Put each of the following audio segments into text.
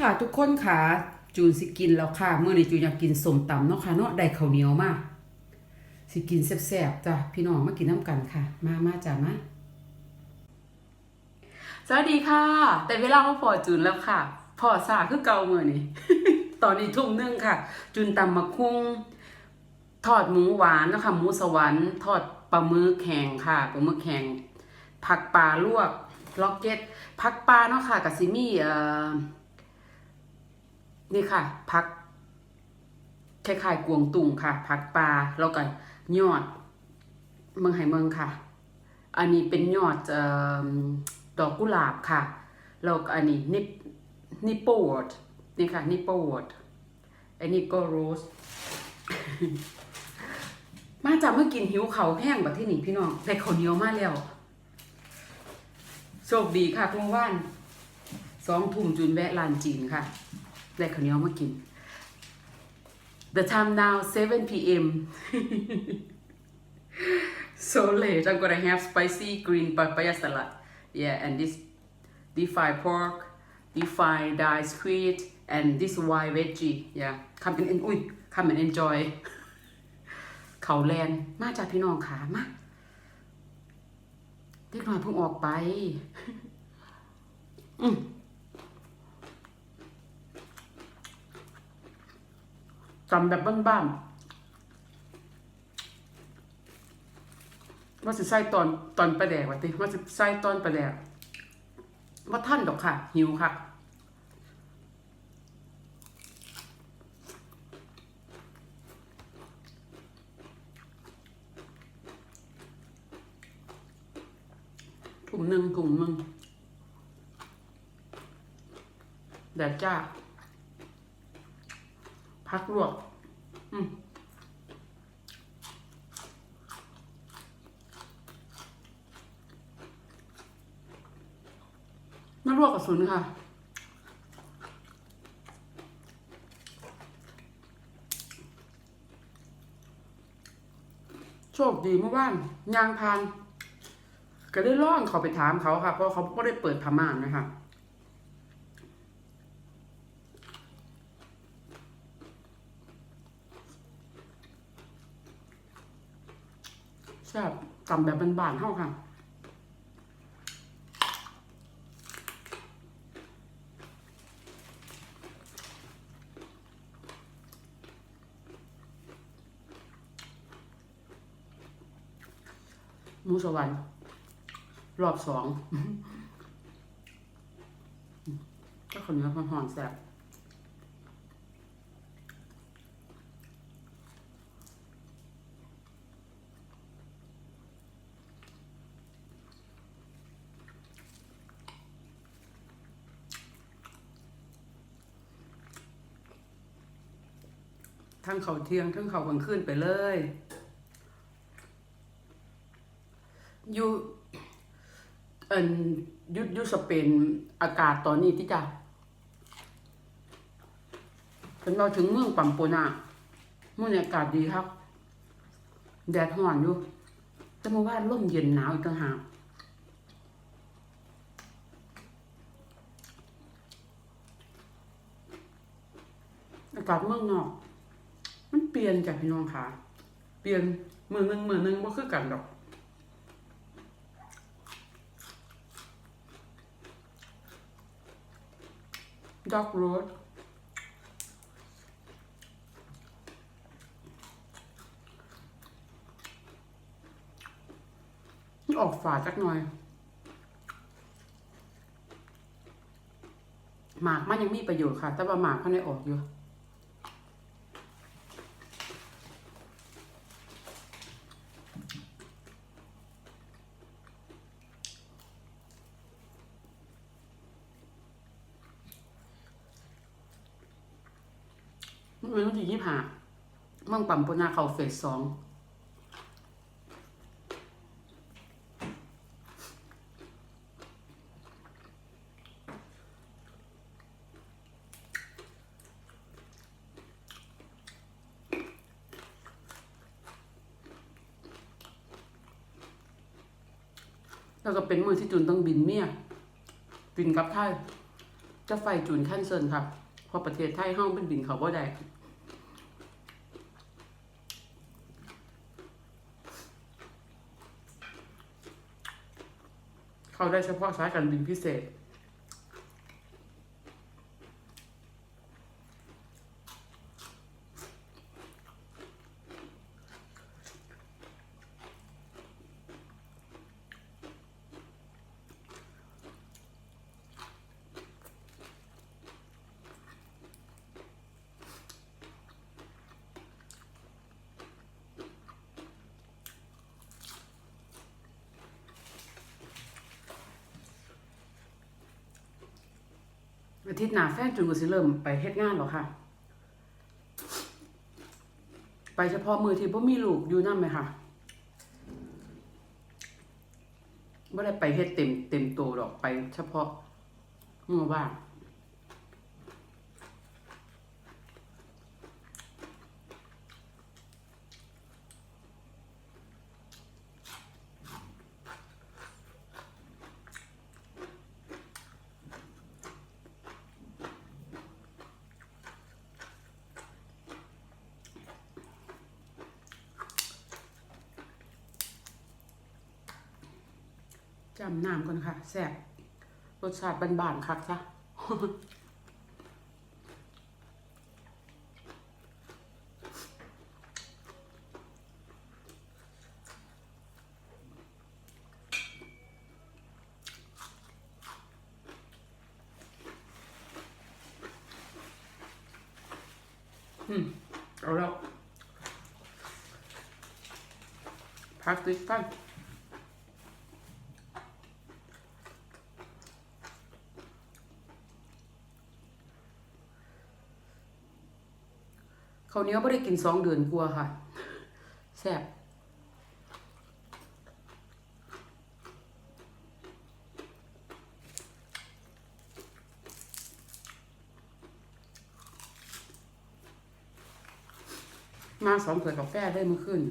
ค่ะทุกคนค่ะจูนสิกินแล้วค่ะเมื่อนี้จูนอยากกินสมตำเนาะค่ะเนาะได้ข้าวเหนียวมาสิกินแซ่บๆจ้ะพี่น้องมากินน้ำกันค่ะ มามาจ้ะมาสวัสดีค่ะ แต่เวลามาพอจูนแล้วค่ะพอสาคือเก่าเมื่อนี้ตอนนี้ทุ่มนึงค่ะจูนตำมะคุ้งทอดหมูหวานนะคะหมูสวรรค์ทอดปลาหมึกแข็งค่ะปลาหมึกแข็งผักปลาลวกล็อกเก็ตผักปลาเนาะค่ะกับซิมี่เอ่อ นี่ค่ะพักคล้ายๆกวงตุงค่ะพักปลาแล้วก็ยอด เมืองไห่เมืองค่ะ อันนี้เป็นยอดออดอกกุหลาบค่ะแล้วอันนี้นิปนิปโปวดนี่ค่ะนิปโปวดอันนี้ก็โรส มาจากเมื่อกินหิวเขาแห้งแบบที่นี่พี่น้องได้ข้าเหนียวมาแล้วโชคดีค่ะคุณว่านสองทุ่มจุนแวะลานจีนค่ะ ได้ข้าวเหนียวมากิน The time now 7 p.m. so late. I'm gonna have spicy green papaya salad. Yeah, and this deep fried pork, deep fried diced squid, and this white veggie. Yeah, come and, and อุ้ย come and enjoy. เขาแลนมาจากพี่น้องขามาเด็กน้อยเพิ่งออกไป อืม จำแบบบ้านๆว่าสิใส่ตอนตอนประแดกว่าติว่าสิใส่ตอนประแดกว่าท่านดอกค่ะ หิวค่ะถุงหนึ่งถุงหนึ่งแดดจ้า พักลวก อืมมาลวกกับสุนค่ะโชคดีเมื่อวานยางพาน ก็ได้ล่องเขาไปถามเขาค่ะ เพราะเขาไม่ได้เปิดพม่านนะคะ แซ่บ ตำแบบบานๆเท่าค่ะมูสวรรค์รอบสองก็คนนี้หอนแซ่บ ทั้งเขาเที่ยง ทั้งเขากลางคืนไปเลย อยู่เอ็นยุดยุสเปนอากาศตอนนี้ที่จะเป็นเราถึงเมืองปัมโปนาเมื่อนอากาศดีครับ แดดห่อนอยู่แต่เมื่อวานร่มเย็นหนาวอีกต่างหากอากาศเมืองนอก ปลี่ยนจากพี่น้องค่ะ เปลี่ยนมือหนึ่งมือหนึ่งบ่คือกันดอก ดอกโรดออกฝาจักหน่อย หมากมันยังมีประโยชน์ค่ะ แต่ว่าหมากเขาได้ออกอยู่ มันต้องที่ยี่ ห้ามั่งปั๊มปุนาเขาเฟสสองแล้วก็เป็นมือที่จุนต้องบินเมียบินกับไทยจะไฟจูนแคนเซิลค่ะเพราะประเทศไทยห้องเป็นบินเขาบ่ได้ เขาได้เฉพาะสายการบินพิเศษ อาทิตย์หน้าแฟนจุนก็สิเริ่มไปเฮ็ดงานหรอค่ะ ไปเฉพาะมือที่บ่มีลูกอยู่นำไหมค่ะบ่ได้ไปเฮ็ดเต็มเต็มโตดอกไปเฉพาะมือว่าง จำน้ำก่อนค่ะแซ่บรสชาติบานๆคักซะอืมเอาแล้วพักติดกัน ขาวเหนี้ยวไม่ได้กินสองเดือนกลัวค่ะแซ่บมาสองถ้วยกาแฟได้เมื่อคืน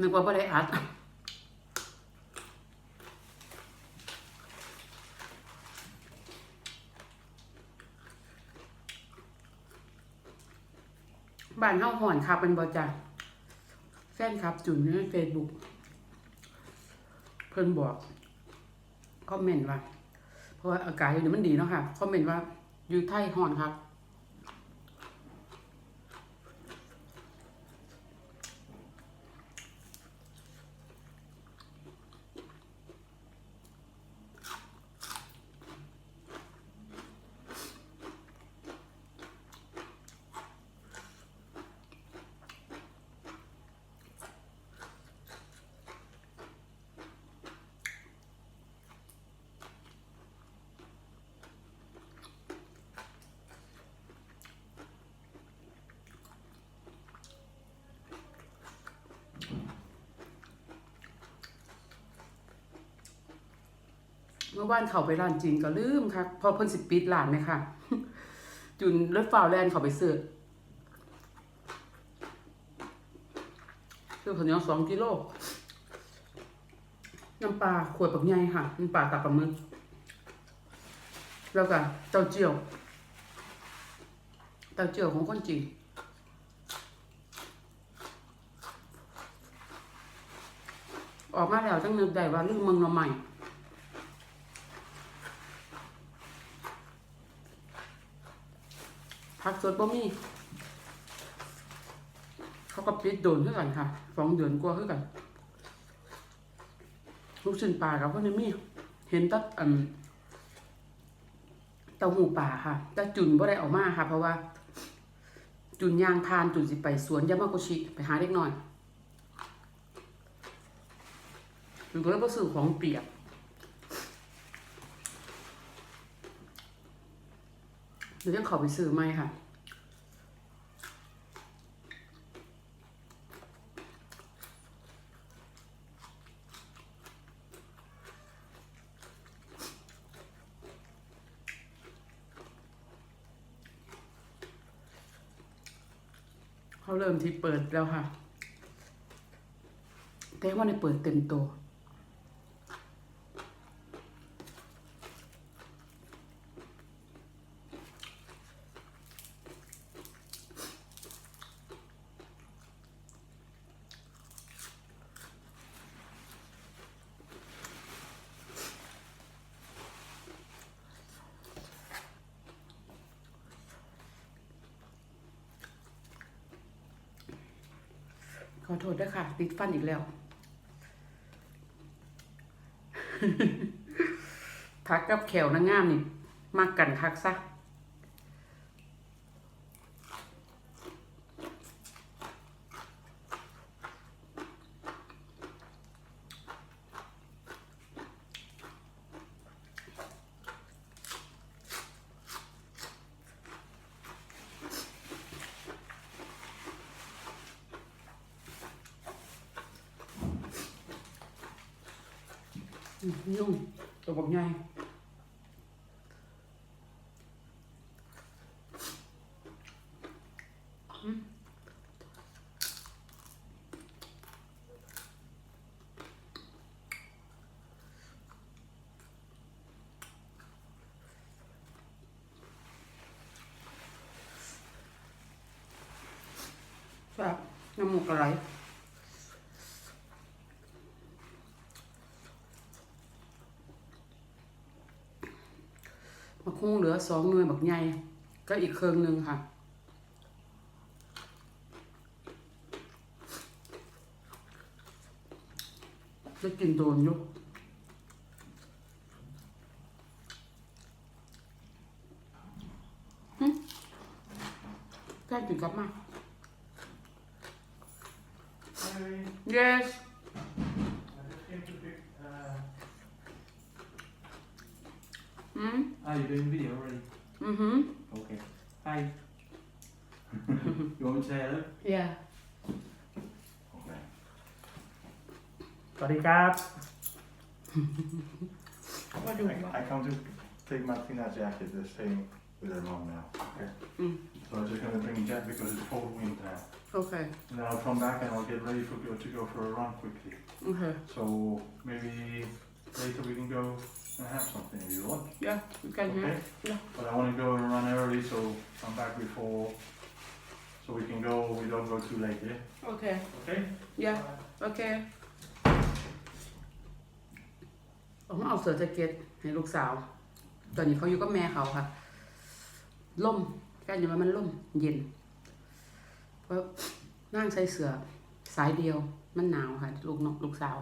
นึกว่าไม่ได้อัดบ้านเฮาห่อนครับเป็นบอจ้ะแฟนครับจุนในเฟซบุ๊กเพิ่นบอกคอมเมนต์ว่า เพราะว่าอากาศอยู่นี่มันดีเนาะค่ะคอมเมนต์ว่าอยู่ไทยห่อนครับ เมื่อวานเขาไปร้านจีนก็ลืมค่ะพอเพิ่นสิปิดร้านไหมค่ะ จุนรถฟ้าวแลนด์เขาไปซื้อซื้อข้าวเหนียวสองกิโลน้ำปลาขวดปักใหญ่ค่ะน้ำปลาตับปลาหมึกแล้วก็เต้าเจี้ยวเต้าเจี้ยวของคนจีนออกมาแล้วจังนึกได้ว่าลืมเมืองหน่อใหม่ พักสดบ่มี เขาก็ปิดโดนขึ้นกันค่ะสองเดือนกว่าขึ้นกันลูกชิ้นปลากับพวกนี้มี เห็นตัอันเต้าหู้ปลาค่ะ แต่จุนบ่ได้ออกมาค่ะ เพราะว่า จุนยางพานจุนสิไปสวนยามาโกชิไปหาเด็กน้อยจุนก็เลยบ่ซื้อของเปียก ดี๋ยวยังขอไปซื้อไหมค่ะ เขาเริ่มที่เปิดแล้วค่ะ แต่ว่าในเปิดเต็มตัว ขอโทษด้วยค่ะ ติดฟันอีกแล้วทักกับแขวนางงามนี่ มากกันทักซะ อืมยุ่งตัวบอกไงอืมแบบน้ำมูกอะไร มะคุ้งเหลือสองหน่วยบักใหญ่ก็อีกเครื่องหนึ่งค่ะจะกินโดนอยู่หึแค่กินกลับมา Hi, yes ม ah, you're doing video already. อือหือ Okay. Hi. you want me to say hello? yeah Okay. สวัสดีครับ ว่าดู I, I come to take Martina's jacket, they're staying with her mom now. Okay. Mm. So I'm just gonna bring Jet because it's cold wind now. โอเค And then I'll come back and I'll get ready for go to go for a run quickly. โอเค So maybe later we can go and have something if you want. yeah you can hear Okay? Yeah. But I wanna go and run early so I'm back before so we can go we don't go too late, yeah? โอเค Okay? yeah โอเคผมเอาเสื้อแจ็คเก็ตให้ลูกสาว ตอนนี้เขาอยู่กับแม่เขาค่ะ ล่มแค่อยู่ว่ามันล่มเย็น เพราะนั่งใส่เสื้อสายเดียวมันหนาวค่ะ ลูกนกลูกสาว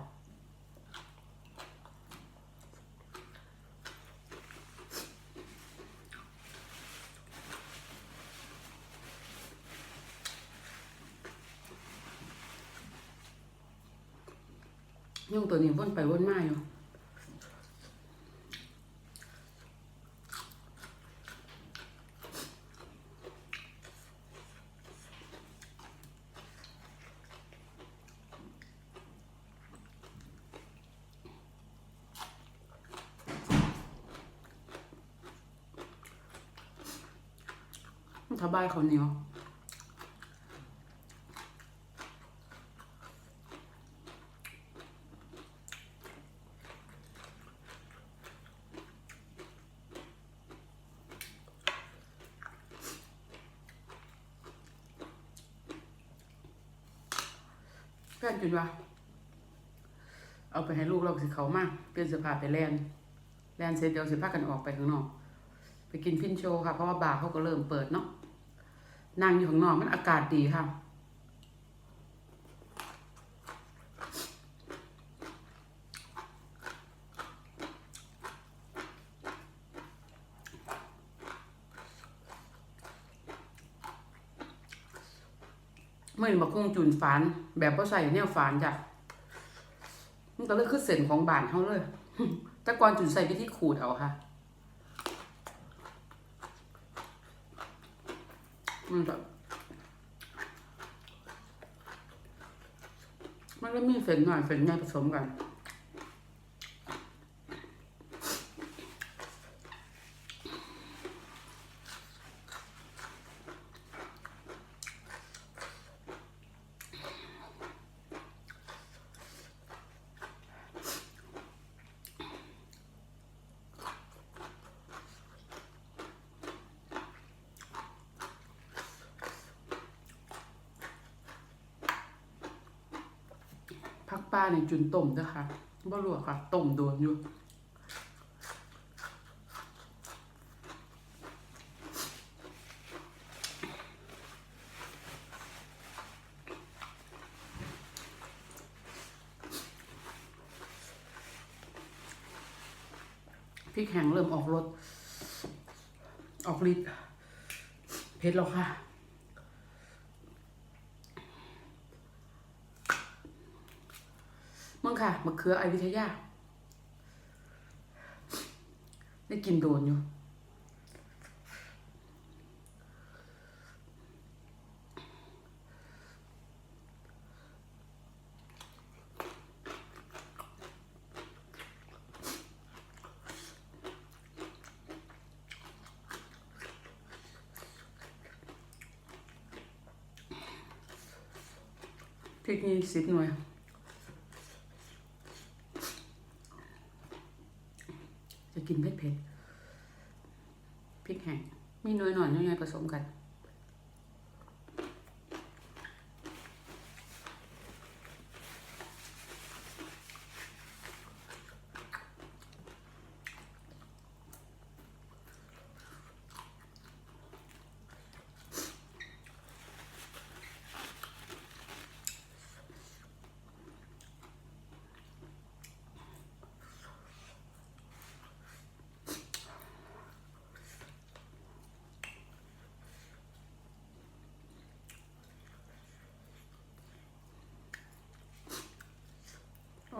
ยุ่งตัวนี้วนไปวนมาอยู่ถ้าบายเขาเหนียว อ เห็นว่าเอาไปให้ลูกเราสิเขามากเปลี่ยนเสื้อผ้าไปแลนแลนเสร็จเดี๋ยวสิพากันออกไปข้างนอก ไปกินฟินโชค่ะเพราะว่าบาร์เขาก็เริ่มเปิดเนาะนั่งอยู่ข้างนอกมันอากาศดีค่ะ เมื่อนี้มากุ้งจุนฝาน แบบว่าใส่เนี่ยฝานจ้ะมันก็เลยคือเส้นของบานเขาเลยแต่ก่อนจุนใส่ไปที่ขูดเอาค่ะ มันจะมันก็มีเส้นหน่อยเส้นใหญ่ผสมกัน พักป้าในจุนต้มด้วยค่ะบ่ลวกค่ะต้มโดนอยู่พริกแห้งเริ่มออกรสออกฤทธิ์เผ็ดแล้วค่ะ มึงค่ะมะเขือไอวิทยา ได้กินโดนอยู่พริกนี่สิบหน่วย จะ กินเผ็ดเผ็ดพริกแห้งมีน้อยหน่อยน้อยผสมกัน โ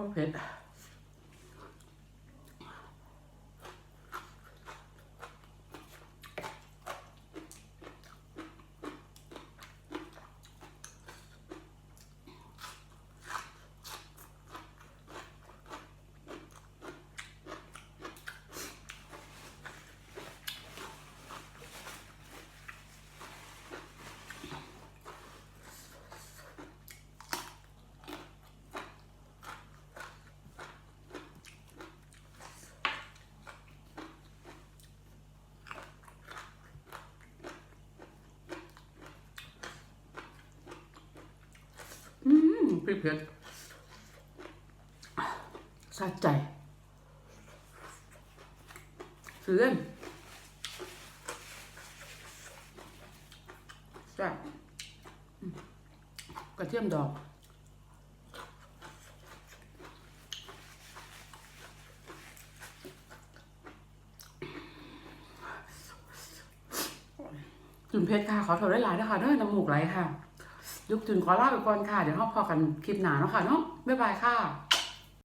พริกเผ็ดสะใจเสื่อนแซ่บอืมกระเทียมดอกจุนเพชรค่ะ ขอโทษหลายๆนะคะเด้อน้ำมูกไหลค่ะ ยุคจุนขอลาไปก่อนค่ะ เดี๋ยวเราพอกันคลิปหนาเนาะค่ะเนาะบ๊ายบายค่ะ